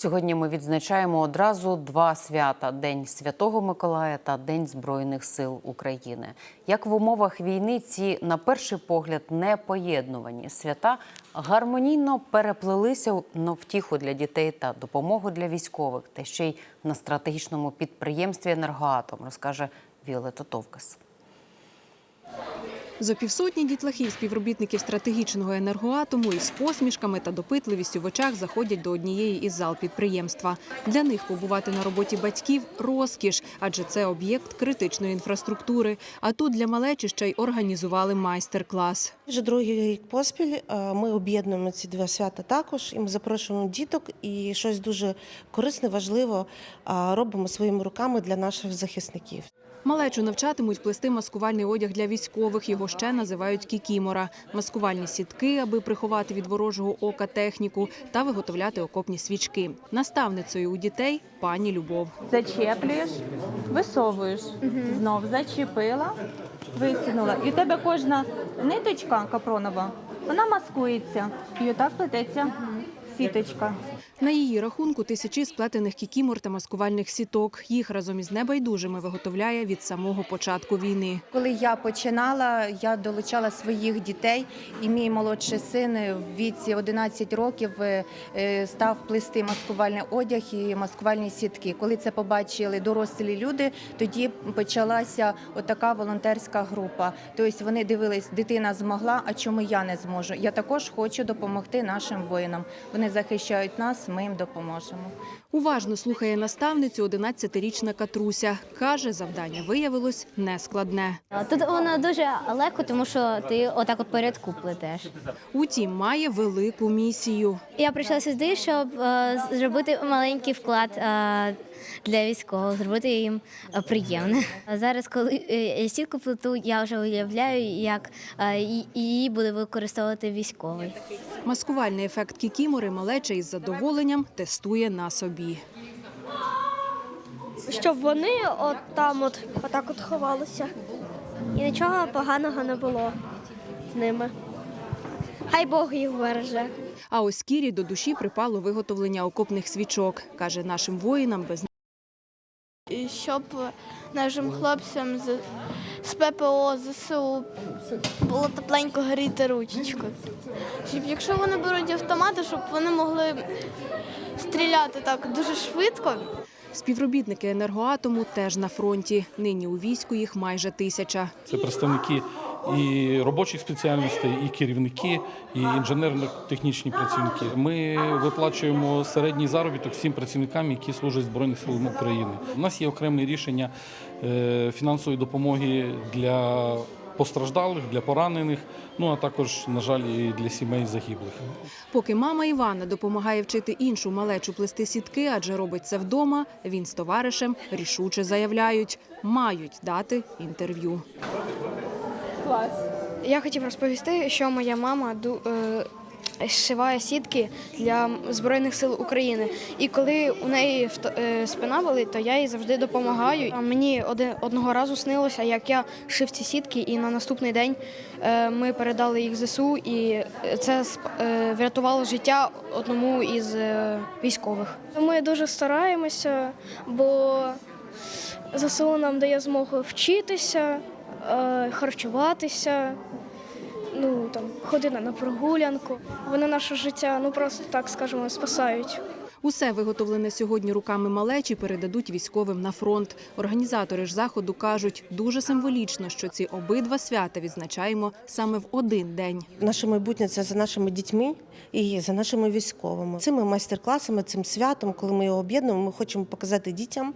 Сьогодні ми відзначаємо одразу два свята: День Святого Миколая та День Збройних сил України. Як в умовах війни ці, на перший погляд, непоєднувані свята гармонійно переплелися на втіху для дітей та допомогу для військових, та ще й на стратегічному підприємстві «Енергоатом», розкаже Віолета Товкас. За півсотні дітлахів співробітників стратегічного енергоатому із посмішками та допитливістю в очах заходять до однієї із зал підприємства. Для них побувати на роботі батьків розкіш, адже це об'єкт критичної інфраструктури. А тут для малечі ще й організували майстер-клас. Вже другий рік поспіль е, ми об'єднуємо ці два свята також. І ми запрошуємо діток і щось дуже корисне, важливо е, робимо своїми руками для наших захисників. Малечу навчатимуть плести маскувальний одяг для військових. Його ще називають кікімора. Маскувальні сітки, аби приховати від ворожого ока техніку та виготовляти окопні свічки. Наставницею у дітей пані Любов. Зачеплюєш, висовуєш, знов зачепила, висунула. І у тебе кожна ниточка капронова, вона маскується. І отак плететься сіточка. На її рахунку тисячі сплетених кікімор та маскувальних сіток. Їх разом із небайдужими виготовляє від самого початку війни. Коли я починала, я долучала своїх дітей, і мій молодший син в віці 11 років е, е, став плести маскувальний одяг і маскувальні сітки. Коли це побачили дорослі люди, тоді почалася отака волонтерська група. Тобто вони дивились, дитина змогла, а чому я не зможу? Я також хочу допомогти нашим воїнам. Вони захищають нас, ми їм допоможемо. Уважно слухає наставницю 11-річна Катруся. Каже, завдання виявилось нескладне. Тут воно дуже легко, тому що ти отак от порядку плетеш. Утім, має велику місію. Я прийшла сюди, щоб е, зробити маленький вклад е, для військових, зробити їм е, приємне. А Зараз, коли е, я сітку плету, я вже уявляю, як е, її буде використовувати військовий. Маскувальний ефект кікімори малеча із задоволенням тестує на собі. щоб вони от там от отак от ховалися. І нічого поганого не було з ними. Хай Бог їх береже. А ось Кірі до душі припало виготовлення окопних свічок. Каже, нашим воїнам без щоб нашим хлопцям з, з ППО, ЗСУ було тепленько горіти ручечку. Щоб якщо вони беруть автомати, щоб вони могли стріляти так дуже швидко. співробітники енергоатому теж на фронті. Нині у війську їх майже тисяча. Це представники і робочих спеціальностей, і керівники, і інженерно-технічні працівники. Ми виплачуємо середній заробіток всім працівникам, які служать Збройних силах України. У нас є окреме рішення е, фінансової допомоги для постраждалих, для поранених, ну а також, на жаль, і для сімей загиблих. Поки мама Івана допомагає вчити іншу малечу плести сітки, адже робить це вдома, він з товаришем рішуче заявляють, мають дати інтерв'ю. Я хотів розповісти, що моя мама ду- е, зшиває сітки для Збройних сил України. І коли у неї е, спина болить, то я їй завжди допомагаю. Мені один, одного разу снилося, як я шив ці сітки, і на наступний день е, ми передали їх ЗСУ, і це врятувало життя одному із військових. Ми дуже стараємося, бо ЗСУ нам дає змогу вчитися, харчуватися, ну там ходити на прогулянку. Вони наше життя, ну просто так скажемо, спасають. Усе виготовлене сьогодні руками малечі передадуть військовим на фронт. Організатори ж заходу кажуть, дуже символічно, що ці обидва свята відзначаємо саме в один день. Наше майбутнє це за нашими дітьми і за нашими військовими. Цими майстер-класами, цим святом, коли ми його об'єднуємо, ми хочемо показати дітям,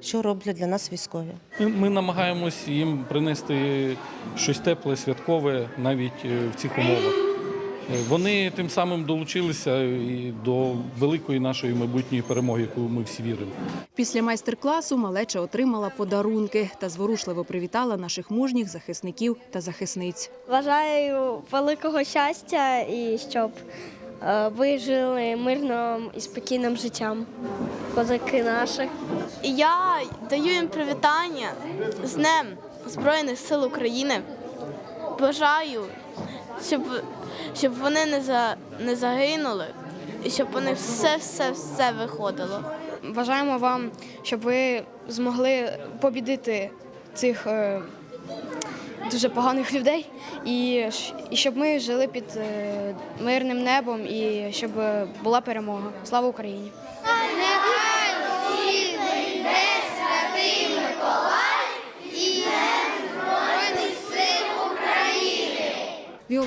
що роблять для нас військові. Ми, намагаємось їм принести щось тепле, святкове навіть е, в цих умовах. Вони тим самим долучилися і до великої нашої майбутньої перемоги, яку ми всі віримо. Після майстер-класу малеча отримала подарунки та зворушливо привітала наших мужніх захисників та захисниць. Бажаю великого щастя і щоб е, ви жили мирним і спокійним життям. Козаки наші. Я даю їм привітання з Днем Збройних сил України. Бажаю, щоб, щоб вони не, за, не загинули, і щоб у них все, все, все виходило. Бажаємо вам, щоб ви змогли побідити цих е, дуже поганих людей, і, і щоб ми жили під е, мирним небом, і щоб е, була перемога. Слава Україні!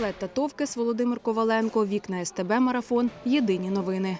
Віолетта Товкес, Володимир Коваленко, Вікна СТБ Марафон. Єдині новини.